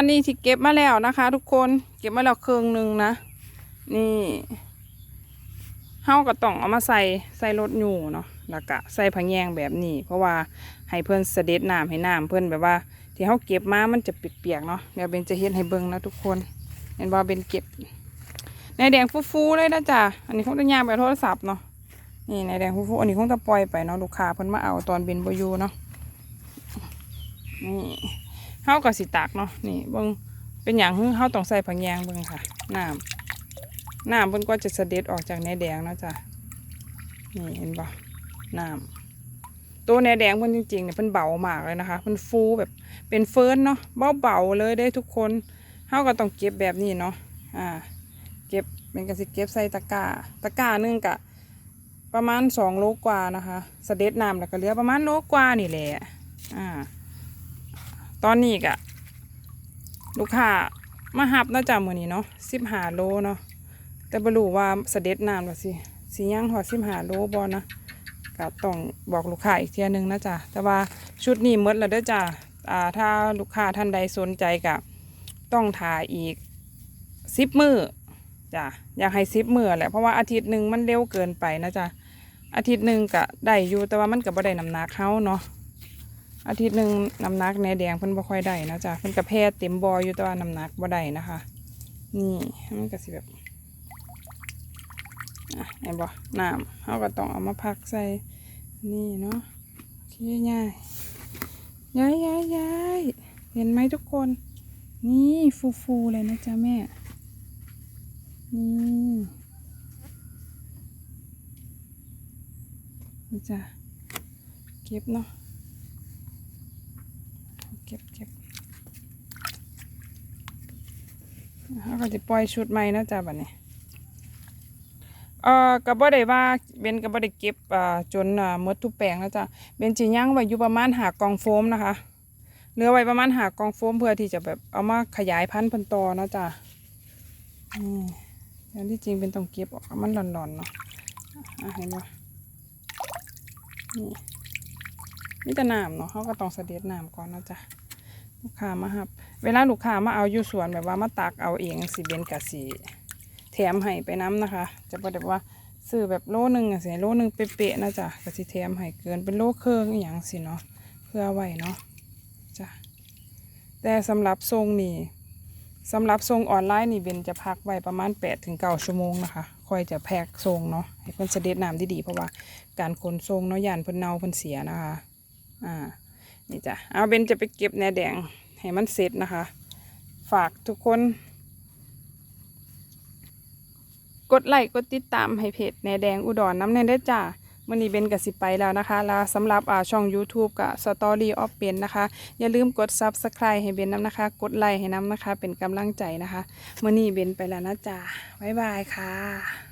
อันนี้ที่เก็บมาแล้วนะคะ ทุกคนเก็บมาแล้วเครื่องหนึ่งนะ นี่เฮาก็ต้องเอามาใส่ใส่รถอยู่เนาะแล้วก็ใส่ผังแยงแบบนี้ เพราะว่าให้เพื่อนเสด็จน้ำให้น้ำเพื่อนแบบว่า ที่เฮาเก็บมามันจะเปียกๆเนาะเดี๋ยวเบนจะเฮ็ดให้เบิ่งนะทุกคนเห็นว่าเบนเก็บในแดงฟูๆเลยนะจ๊ะอันนี้คงจะย่างไปโทรศัพท์เนาะนี่ในแดงฟูๆอันนี้คงจะปล่อยไปเนาะลูกค้าเพิ่นมาเอาตอนเบนบ่อยู่เนาะนี่ เฮาก็สิตากเนาะนี่เบิ่งเป็นอย่างฮึเฮาต้องใส่ผังแยงเบิ่งค่ะ น้ำน้ำเพิ่นก็จะเสด็จออกจากในแดงเนาะจ๊ะนี่เห็นปะน้ำตัวในแดงเพิ่นจริงๆเนี่ยเพิ่นเบามากเลยนะคะเพิ่นฟูแบบเป็นเฟิร์นเนาะเบาๆเลยได้ทุกคนเฮาก็ต้องเก็บแบบนี้เนาะอ่าเก็บเป็นกระสิเก็บใส่ตะกร้าตะกร้านึงกะประมาณสองโลกว่านะคะ เสด็จน้ำแล้วก็เหลือประมาณโลกว่านี่แหละอ่า ตอนนี้กะลูกค้ามาหับนาะจ้ะมื้อนี้เนาะสิบหาโลเนาะแต่บ่รู้ว่าเสด็จน้ำแล้วสิสิยังหอดสิบหาโลบ่นะก็ต้องบอกลูกค้าอีกเทียนึงนะจ๊ะแต่ว่าชุดนี้หมดแล้วเด้อจ้ะอ่าถ้าลูกค้าท่านใดสนใจก็ต้องถ่ายอีกสิบมือจ้ะอยากให้สิบมือแหละเพราะว่าอาทิตย์หนึ่งมันเร็วเกินไปนะจ๊ะอาทิตย์หนึ่งก็ได้อยู่แต่ว่ามันก็บ่ได้น้ำหนักเขาเนาะ อาทิตย์หนึ่งน้ำหนักแนแดงเพิ่นบ่ค่อยได้นะจ๊ะเพิ่นก็แพ้เต็มบออยู่แต่ว่าน้ำหนักบ่ได้นะคะ นี่มันก็สิแบบอะเห็นบ่น้ำเขาก็ต้องเอามาพักใส่นี่เนาะโอเคง่ายย้ายย้ายย้ายเห็นไหมทุกคน นี่ฟูฟูเลยนะจ๊ะแม่นี่นี่จ้ะเก็บเนาะ เก็บเก็บเขาก็จะปล่อยชุดใหม่นะจ๊ะบัดนี้เอ่อก็บ่ได้ว่าเบนก็บ่ได้เก็บอ่าจนอ่าหมดทุกแปลงแล้วจ้ะเบนสิย่างไว้อยู่ประมาณหากองโฟมนะคะเหลือไว้ประมาณหากองโฟมเพื่อที่จะแบบเอามาขยายพันธุ์พันต่อนะจ๊ะนี่อย่างที่จริงเป็นต้องเก็บออกมันหลอนๆเนาะอะเห็นปะนี่ นี่แต่น้ำเนาะเขาก็ต้องเสด็จน้ำก่อนนะจ๊ะลูกค้ามาครับ เวลาลูกค้ามาเอาอยู่สวนแบบว่ามาตักเอาเองสิเบนกะสีแถมให้ไปน้ำนะคะ จะบอกแบบว่าซื้อแบบโลหนึ่งอะสิโลหนึ่งเป๊ะๆนะจ๊ะก็สิแถมให้เกินเป็นโลเครื่องอย่างสิเนาะเพื่อไว้เนาะจ้ะแต่สำหรับทรงนี่สำหรับทรงออนไลน์นี่เบนจะพักไว้ประมาณ8ปถึงเก้าชั่วโมงนะคะค่อยจะแพกทรงเนาะให้เพิ่นเสด็จน้ำดีๆเพราะว่าการขนทรงเนาะยานเพิ่นเน่าเพิ่นเสียนะคะ อ่านี่จ้ะเอาเบนจะไปเก็บแหนแดงให้มันเสร็จนะคะ ฝากทุกคน กดไลค์กดติดตามให้เพจแหนแดงอุดรน้ำแน่ได้จ้ามื่อนี้เบนกับสิไปแล้วนะคะแล้วสำหรับช่อง YouTube กับ Story of เบนนะคะ อย่าลืมกด Subscribe ให้เบนน้ำนะคะ กดไลค์ให้น้ำนะคะ เป็นกำลังใจนะคะมื่อนี้เบนไปแล้วนะจ้าบ๊ายบายค่ะ